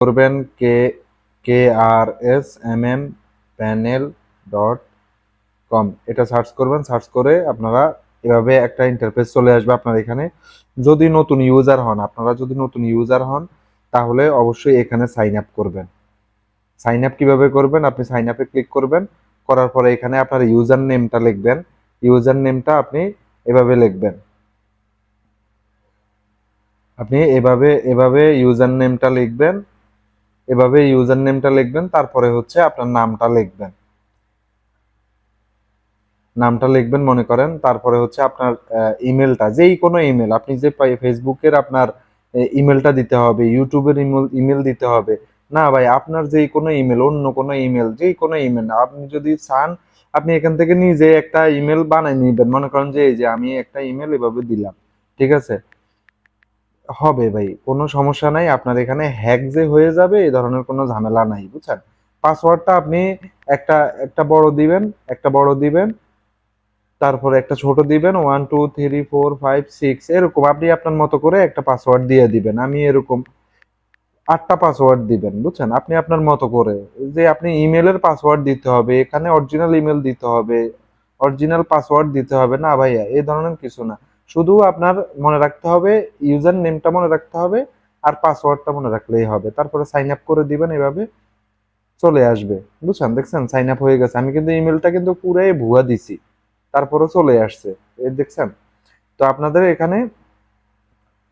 করবেন K K R S, M M panel dot com. এটা search করবেন, search করে আপনারা এভাবে একটা ইন্টারফেস চলে আসবে আপনার এখানে। যদি নতুন ইউজার হন, আপনারা যদি নতুন ইউজার হন, তাহলে অবশ্যই এখানে সাইন আপ করবেন। সাইন আপ কীভাবে করবেন? আপনি সাইন আপে ক্লিক করবেন, করার পরে এখানে আপনার ইউজার নেমটা লিখবেন। ইউজার নেমটা আপনি এভাবে লিখবেন। আপনি এভাবে এভাবে ইউজার নেমটা লিখবেন। এভাবে ইউজার নেমটা লিখবেন, তারপরে হচ্ছে আপনার নামটা লিখবেন। নামটা লিখবেন, মনে করেন, তারপরে হচ্ছে আপনার ইমেলটা যেই কোনো ইমেল আপনি যে ফেসবুকের আপনার ইমেলটা দিতে হবে ইউটিউবের ইমেল ইমেল দিতে হবে, না ভাই, আপনার যেই কোনো ইমেল অন্য কোনো ইমেল যেই কোনো ইমেল আপনি যদি চান, আপনি এখান থেকে নিজে একটা ইমেল বানাই নিবেন, মনে করেন যে এই যে আমি একটা ইমেল এভাবে দিলাম, ঠিক আছে? হবে ভাই, কোনো সমস্যা নাই। আপনার এখানে হ্যাক যে হয়ে যাবে এই ধরনের কোনো ঝামেলা নাই, বুঝছেন? পাসওয়ার্ডটা আপনি একটা একটা বড় দিবেন, একটা বড় দিবেন, তারপরে একটা ছোট দিবেন one two three four five six এরকম। আপনি আপনার মতো করে একটা পাসওয়ার্ড দিয়ে দিবেন, আমি এরকম আটটা পাসওয়ার্ড দিবেন, বুঝছেন? আপনি আপনার মতো করে। যে আপনি ইমেলের পাসওয়ার্ড দিতে হবে, এখানে অরিজিনাল ইমেল দিতে হবে অরিজিনাল পাসওয়ার্ড দিতে হবে, না ভাইয়া এই ধরনের কিছু না। শুধু আপনার মনে রাখতে হবে, ইউজার নেমটা মনে রাখতে হবে আর পাসওয়ার্ডটা মনে রাখলেই হবে। তারপরে সাইন আপ করে দিবেন, এভাবে চলে আসবে। বুঝছেন? দেখছেন? সাইন আপ হয়ে গেছে। আমি কিন্তু ইমেলটা কিন্তু পুরাই ভুয়া দিছি। তারপরে চলে আসছে। এই দেখছেন? তো আপনাদের এখানে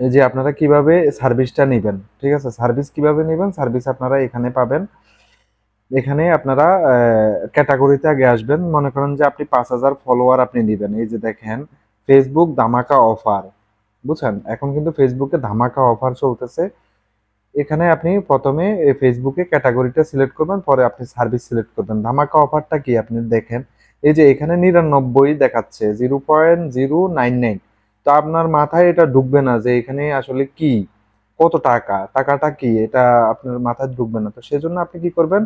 যে আপনারা কীভাবে সার্ভিসটা নেবেন, ঠিক আছে? সার্ভিস কীভাবে নেবেন? সার্ভিস আপনারা এখানে পাবেন। এখানে আপনারা ক্যাটাগরিতে আগে আসবেন। মনে করেন যে আপনি পাঁচ হাজার ফলোয়ার আপনি নেবেন এই যে দেখেন ফেসবুক ধামাকা অফার বুঝছেন? এখন কিন্তু ফেসবুকে ধামাকা অফার চলতেছে। এখানে আপনি প্রথমে ফেসবুকে ক্যাটাগরিটা সিলেক্ট করবেন, পরে আপনি সার্ভিস সিলেক্ট করবেন। ধামাকা অফারটা কি আপনি দেখেন? এই যে এখানে নিরানব্বই দেখাচ্ছে zero point zero nine nine তো আপনার মাথায় এটা ঢুকবে না যে এখানে আসলে কি? কত টাকা? টাকাটা কি? এটা আপনার মাথায় ঢুকবে না। তো সেজন্য আপনি কি করবেন?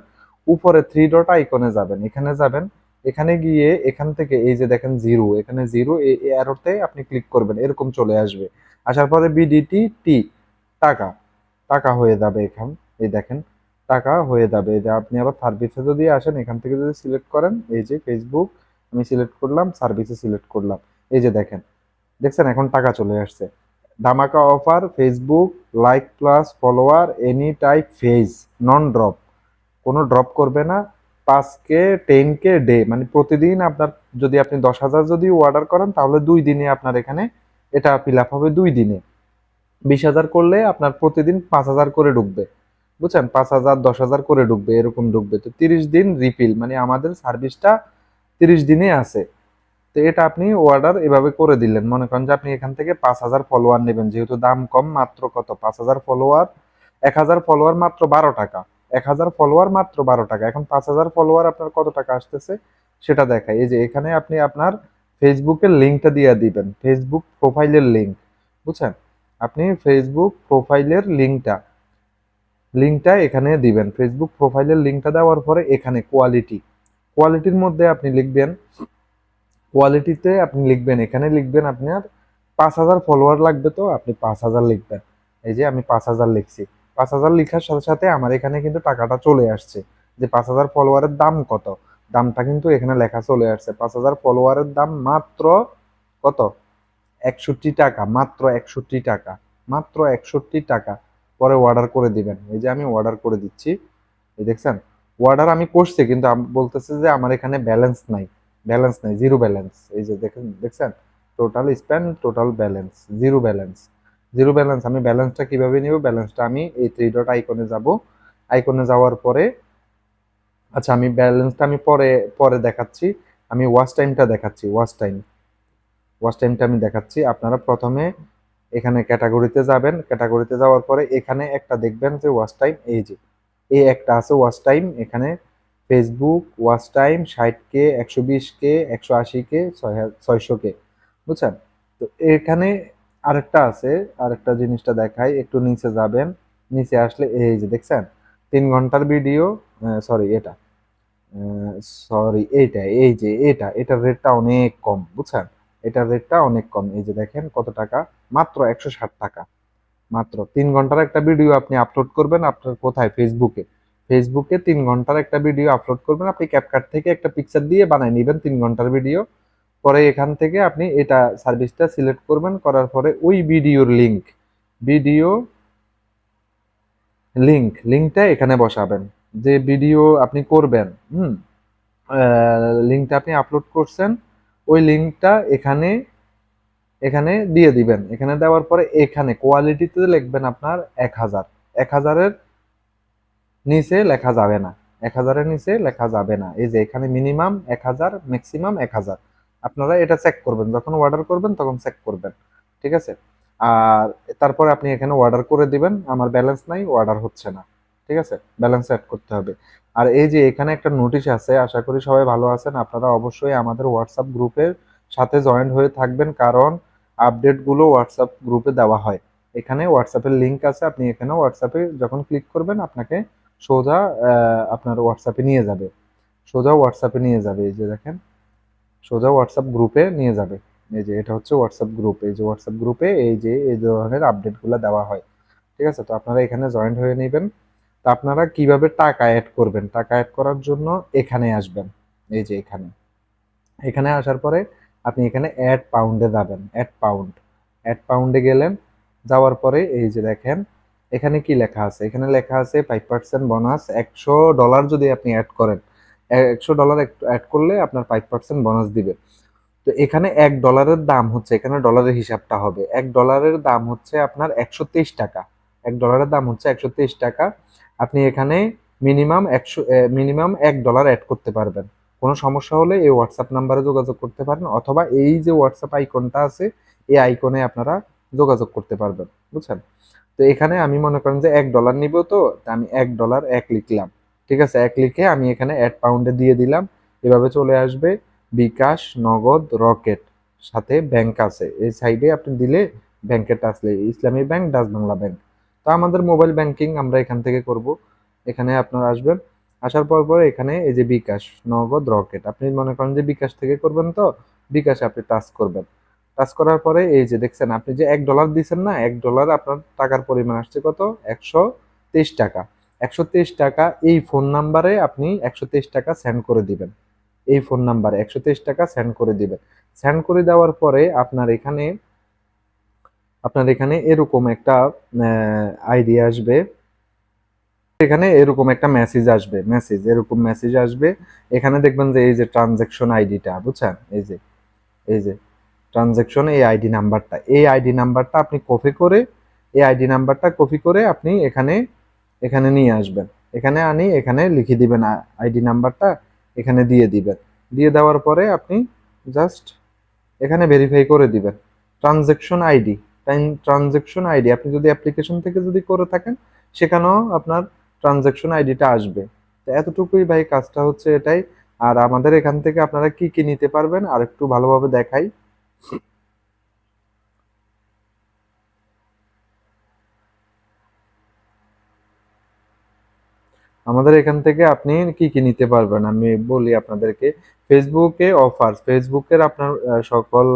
উপরে থ্রি ডট আইকনে যাবেন। এখানে যাবেন এখানে গিয়ে এখান থেকে এই যে দেখেন জিরো এখানে জিরো এই অ্যারোতে আপনি ক্লিক করবেন, এরকম চলে আসবে। আসার পরে বিডিটি টি টাকা টাকা হয়ে যাবে এখান, এই দেখেন, টাকা হয়ে যাবে। যে আপনি আবার সার্ভিসে যদি আসেন, এখান থেকে যদি সিলেক্ট করেন, এই যে ফেসবুক আমি সিলেক্ট করলাম সার্ভিসে সিলেক্ট করলাম। এই যে দেখেন, দেখছেন এখন টাকা চলে আসছে। ধামাকা offer Facebook like plus follower any type phase non drop কোনো ড্রপ করবে না পাঁচ কে টেন কে ডে মানে প্রতিদিন আপনার যদি আপনি দশ হাজার যদি অর্ডার করেন, তাহলে দুই দিনে আপনার এখানে এটা ফিল আপ হবে দুই দিনে। বিশ হাজার করলে আপনার প্রতিদিন পাঁচ হাজার করে ঢুকবে। বুঝছেন? পাঁচ হাজার, দশ হাজার করে ঢুকবে, এরকম ঢুকবে। তো তিরিশ দিন রিফিল মানে আমাদের সার্ভিসটা তিরিশ দিনে আছে। তো এটা আপনি অর্ডার এভাবে করে দিলেন। মনে করেন যে আপনি এখান থেকে পাঁচ হাজার ফলোয়ার নেবেন, যেহেতু দাম কম, মাত্র কত? পাঁচ হাজার ফলোয়ার এক হাজার ফলোয়ার মাত্র বারো টাকা। এক হাজার ফলোয়ার মাত্র বারো টাকা। এখন পাঁচ হাজার ফলোয়ার আপনার কত টাকা আসতেছে সেটা দেখায় এই যে এখানে আপনি আপনার ফেসবুকের লিঙ্কটা দিয়ে দিবেন, ফেসবুক প্রোফাইলের লিঙ্ক, বুঝছেন? আপনি ফেসবুক প্রোফাইলের লিঙ্কটা লিঙ্কটা এখানে দিবেন। ফেসবুক প্রোফাইলের লিঙ্কটা দেওয়ার পরে এখানে কোয়ালিটি কোয়ালিটির মধ্যে আপনি লিখবেন কোয়ালিটিতে আপনি লিখবেন, এখানে লিখবেন আপনার পাঁচ হাজার ফলোয়ার লাগবে তো, আপনি পাঁচ হাজার লিখবেন। এই যে আমি পাঁচ হাজার লিখছি। পাঁচ হাজার লেখার সাথে সাথে আমার এখানে কিন্তু টাকাটা চলে আসছে। যে পাঁচ হাজার ফলোয়ারের দাম কত? দামটা কিন্তু এখানে লেখা চলে আসছে। পাঁচ হাজার ফলোয়ারের দাম মাত্র কত? একষট্টি টাকা, মাত্র একষট্টি টাকা, মাত্র একষট্টি টাকা। পরে অর্ডার করে দিবেন। এই যে আমি অর্ডার করে দিচ্ছি। এই দেখছেন? অর্ডার আমি করছি, কিন্তু বলতেছে যে আমার এখানে ব্যালেন্স নাই। ব্যালেন্স নাই জিরো ব্যালেন্স এই যে দেখেন, দেখছেন? Total spend total balance zero balance zero balance আমি ব্যালেন্সটা কীভাবে নিব? ব্যালেন্সটা আমি এই থ্রি ডট আইকনে যাব। আইকনে যাওয়ার পরে আচ্ছা আমি ব্যালেন্সটা আমি পরে পরে দেখাচ্ছি। আমি ওয়াচ টাইমটা দেখাচ্ছি ওয়াচ টাইম ওয়াচ টাইমটা আমি দেখাচ্ছি। আপনারা প্রথমে এখানে ক্যাটাগরিতে যাবেন। ক্যাটাগরিতে যাওয়ার পরে এখানে একটা দেখবেন যে ওয়াচ টাইম এই যে, এই একটা আছে ওয়াচ টাইম এখানে ফেসবুক ওয়াচ টাইম ষাট কে, একশো বিশ কে, একশো আশি কে ছয়শো কে। বুঝছেন? তো এখানে আরেকটা আছে, আরেকটা জিনিসটা দেখাই, একটু নিচে যাবেন, নিচে আসলে এই যে দেখছেন, তিন ঘণ্টার ভিডিও সরি এটা সরি এইটা, এই যে এটা, এটার রেটটা অনেক কম, বুঝছেন? এটার রেটটা অনেক কম, এই যে দেখেন কত টাকা, মাত্র একশো ষাট টাকা, মাত্র তিন ঘণ্টার একটা ভিডিও আপনি আপলোড করবেন, আপনার কোথায়? ফেসবুকে ফেসবুকে তিন ঘণ্টার একটা ভিডিও আপলোড করবেন, আপনি ক্যাপকাট থেকে একটা পিকচার দিয়ে বানাই নেবেন তিন ঘণ্টার ভিডিও পরে এখান থেকে আপনি এটা সার্ভিসটা সিলেক্ট করবেন, করার পরে ওই ভিডিওর লিঙ্ক ভিডিও লিঙ্ক লিঙ্কটা এখানে বসাবেন। যে ভিডিও আপনি করবেন, হুম লিঙ্কটা আপনি আপলোড করছেন, ওই লিঙ্কটা এখানে এখানে দিয়ে দিবেন। এখানে দেওয়ার পরে এখানে কোয়ালিটিতে লিখবেন আপনার এক হাজার। এক হাজারের নিচে লেখা যাবে না। এক হাজারের নিচে লেখা যাবে না। এই যে এখানে মিনিমাম এক হাজার ম্যাক্সিমাম এক হাজার। আপনারা এটা চেক করবেন। যখন অর্ডার করবেন, তখন চেক করবেন। ঠিক আছে? আর তারপরে আপনি এখানে অর্ডার করে দিবেন। আমার ব্যালেন্স নাই অর্ডার হচ্ছে না। ঠিক আছে? ব্যালেন্স অ্যাড করতে হবে। আর এই যে এখানে একটা নোটিশ আছে, আশা করি সবাই ভালো আছেন। আপনারা অবশ্যই আমাদের হোয়াটসঅ্যাপ গ্রুপের সাথে জয়েন্ট হয়ে থাকবেন। কারণ আপডেটগুলো হোয়াটসঅ্যাপ গ্রুপে দেওয়া হয়। এখানে হোয়াটসঅ্যাপের লিঙ্ক আছে। আপনি এখানে হোয়াটসঅ্যাপে যখন ক্লিক করবেন, আপনাকে সোজা আপনার হোয়াটসঅ্যাপে নিয়ে যাবে। সোজা হোয়াটসঅ্যাপে নিয়ে যাবে। এই যে দেখেন সোজা হোয়াটসঅ্যাপ গ্রুপে নিয়ে যাবে। এই যে এটা হচ্ছে হোয়াটসঅ্যাপ গ্রুপ এই যে হোয়াটসঅ্যাপ গ্রুপে এই যে, এই ধরনের আপডেটগুলো দেওয়া হয়। ঠিক আছে? তো আপনারা এখানে জয়েন্ট হয়ে নেবেন। তো আপনারা কীভাবে টাকা অ্যাড করবেন? টাকা অ্যাড করার জন্য এখানে আসবেন। এই যে এখানে। এখানে আসার পরে আপনি এখানে অ্যাড পাউন্ডে যাবেন। অ্যাড পাউন্ড অ্যাড পাউন্ডে গেলেন, যাওয়ার পরে এই যে দেখেন, এখানে কি লেখা আছে? এখানে লেখা আছে ফাইভ পার্সেন্ট বোনাস একশো ডলার যদি আপনি অ্যাড করেন। একশো ডলার অ্যাড করলে আপনার ফাইভ পার্সেন্ট বোনাস দিবে। তো এখানে এক ডলারের দাম হচ্ছে, এখানে ডলারের হিসাবটা হবে। এক ডলারের দাম হচ্ছে আপনার একশো তেইশ টাকা। এক ডলারের দাম হচ্ছে একশো তেইশ টাকা। আপনি এখানে মিনিমাম একশো মিনিমাম এক ডলার অ্যাড করতে পারবেন। কোনো সমস্যা হলে এই হোয়াটসঅ্যাপ নাম্বারে যোগাযোগ করতে পারেন, অথবা এই যে হোয়াটসঅ্যাপ আইকনটা আছে, এই আইকনে আপনারা যোগাযোগ করতে পারবেন। বুঝছেন? তো এখানে আমি মনে করেন যে এক ডলার নিব তো, তা আমি এক ডলার এক লিখলাম। ঠিক আছে? এক লিখে আমি এখানে অ্যাড পাউন্ডে দিয়ে দিলাম। এভাবে চলে আসবে বিকাশ, নগদ, রকেট সাথে ব্যাংক আছে। এই সাইডে আপনি দিলে ব্যাংকের আসলে ইসলামী ব্যাংক ডাচ বাংলা ব্যাংক তো আমাদের মোবাইল ব্যাংকিং আমরা এখান থেকে করব। এখানে আপনারা আসবেন, আসার পর পর এখানে এই যে বিকাশ, নগদ, রকেট, আপনি মনে করেন যে বিকাশ থেকে করবেন তো, বিকাশে আপনি টাচ করবেন। টাচ করার পরে এই যে দেখছেন, আপনি যে এক ডলার দিচ্ছেন না, এক ডলার আপনার টাকার পরিমাণ আসছে কত? একশো তেইশ টাকা। একশো তেইশ টাকা, এই ফোন নাম্বারে আপনি একশো তেইশ টাকা সেন্ড করে দিবেন। এই ফোন নাম্বারে একশো তেইশ টাকা সেন্ড করে দিবেন। সেন্ড করে দেওয়ার পরে আপনার এখানে আপনার এখানে এরকম একটা আইডি আসবে। এখানে এরকম একটা মেসেজ আসবে মেসেজ এরকম মেসেজ আসবে। এখানে দেখবেন যে এই যে ট্রানজ্যাকশন আইডিটা বুঝছেন? এই যে এই যে ট্রানজ্যাকশন এই আইডি নাম্বারটা এই আইডি নাম্বারটা আপনি কপি করে, এই আইডি নাম্বারটা কপি করে আপনি এখানে এখানে নিয়ে আসবেন। এখানে আনি, এখানে লিখে দিবেন আইডি নাম্বারটা, এখানে দিয়ে দিবেন। দিয়ে দেওয়ার পরে আপনি জাস্ট এখানে ভেরিফাই করে দিবেন। Transaction ID transaction ID. আপনি যদি অ্যাপ্লিকেশন থেকে যদি করে থাকেন, সেখানেও আপনার ট্রানজেকশন আইডিটা আসবে। তো এতটুকুই ভাই, কাজটা হচ্ছে এটাই। আর আমাদের এখান থেকে আপনারা কি কি নিতে পারবেন আর একটু ভালোভাবে দেখাই। আমাদের এখান থেকে আপনি কি কি নিতে পারবেন? আমি বলি আপনাদেরকে ফেসবুকে অফার ফেসবুকের আপনার সকল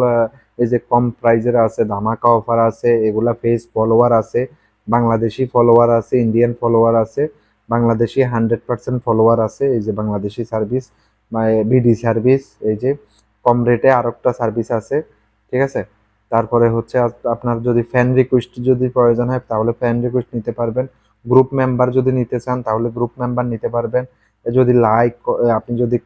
এই যে কম প্রাইজের আছে, ধামাকা অফার আছে, এগুলা ফেস ফলোয়ার আছে, বাংলাদেশি ফলোয়ার আছে ইন্ডিয়ান ফলোয়ার আছে, বাংলাদেশি হান্ড্রেড পার্সেন্ট ফলোয়ার আছে, এই যে বাংলাদেশি সার্ভিস বা বিডি সার্ভিস এই যে কম রেটে আর একটা সার্ভিস আছে, ঠিক আছে? তারপরে হচ্ছে আপনার যদি ফ্যান রিকোয়েস্ট যদি প্রয়োজন হয়, তাহলে ফ্যান রিকোয়েস্ট নিতে পারবেন। গ্রুপ মেম্বার যদি নিতে চান, তাহলে গ্রুপ মেম্বার নিতে পারবেন। যদি লাইক আপনি যদি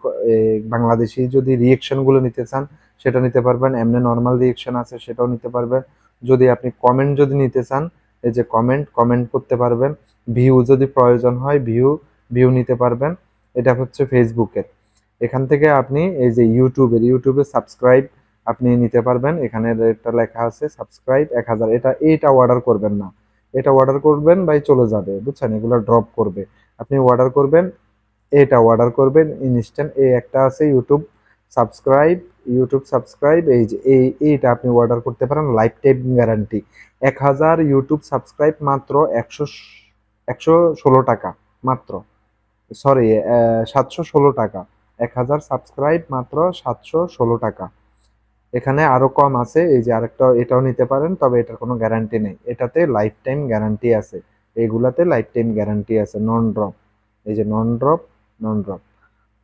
বাংলাদেশি যদি রিয়েকশনগুলো নিতে চান, সেটা নিতে পারবেন। এমনি নর্মাল রিয়েকশন আছে, সেটাও নিতে পারবেন। যদি আপনি কমেন্ট যদি নিতে চান, এই যে কমেন্ট কমেন্ট করতে পারবেন। ভিউ যদি প্রয়োজন হয় ভিউ ভিউ নিতে পারবেন। এটা হচ্ছে ফেসবুকের এখান থেকে আপনি এই যে ইউটিউবের ইউটিউবে সাবস্ক্রাইব আপনি নিতে পারবেন। এখানে একটা লেখা আছে সাবস্ক্রাইব এক হাজার। এটা, এইটা অর্ডার করবেন না। এটা অর্ডার করবেন বাই চলে যাবে, বুঝছেন? এগুলো ড্রপ করবে। আপনি অর্ডার করবেন, এটা অর্ডার করবেন ইনস্ট্যান্ট এই একটা আছে ইউটিউব সাবস্ক্রাইব ইউটিউব সাবস্ক্রাইব এই যে এই, এইটা আপনি অর্ডার করতে পারেন লাইফ টাইম গ্যারান্টি এক হাজার ইউটিউব সাবস্ক্রাইব মাত্র একশো একশো ষোলো টাকা, মাত্র। সরি সাতশো ষোলো টাকা। এক হাজার সাবস্ক্রাইব মাত্র সাতশো ষোলো টাকা। এখানে আরও কম আছে, এই যে আরেকটা এটাও নিতে পারেন, তবে এটার কোনো গ্যারান্টি নেই। এটাতে লাইফ টাইম গ্যারান্টি আছে। এগুলাতে লাইফ টাইম গ্যারান্টি আছে নন ড্রপ এই যে নন ড্রপ নন ড্রপ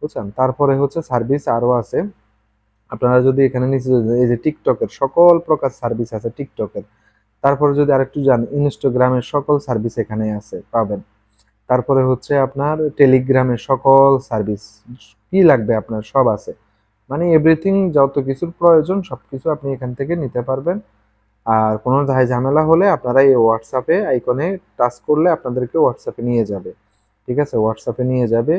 বুঝছেন? তারপরে হচ্ছে সার্ভিস আরও আছে। আপনারা যদি এখানে নিচে এই যে টিকটকের সকল প্রকার সার্ভিস আছে টিকটকের। তারপরে যদি আরেকটু যান, ইনস্টাগ্রামের সকল সার্ভিস এখানে আছে, পাবেন। তারপরে হচ্ছে আপনার টেলিগ্রামের সকল সার্ভিস কি লাগবে আপনার, সব আছে। মানে এভরিথিং যত কিছুর প্রয়োজন সব কিছু আপনি এখান থেকে নিতে পারবেন। আর কোনো ঝাই ঝামেলা হলে আপনারা এই হোয়াটসঅ্যাপে আইকনে টাচ করলে আপনাদেরকে হোয়াটসঅ্যাপে নিয়ে যাবে। ঠিক আছে? হোয়াটসঅ্যাপে নিয়ে যাবে।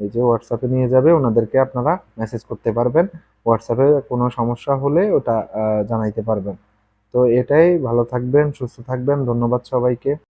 এই যে হোয়াটসঅ্যাপে নিয়ে যাবে, ওনাদেরকে আপনারা মেসেজ করতে পারবেন। হোয়াটসঅ্যাপে কোনো সমস্যা হলে ওটা জানাইতে পারবেন। তো এটাই, ভালো থাকবেন, সুস্থ থাকবেন। ধন্যবাদ সবাইকে।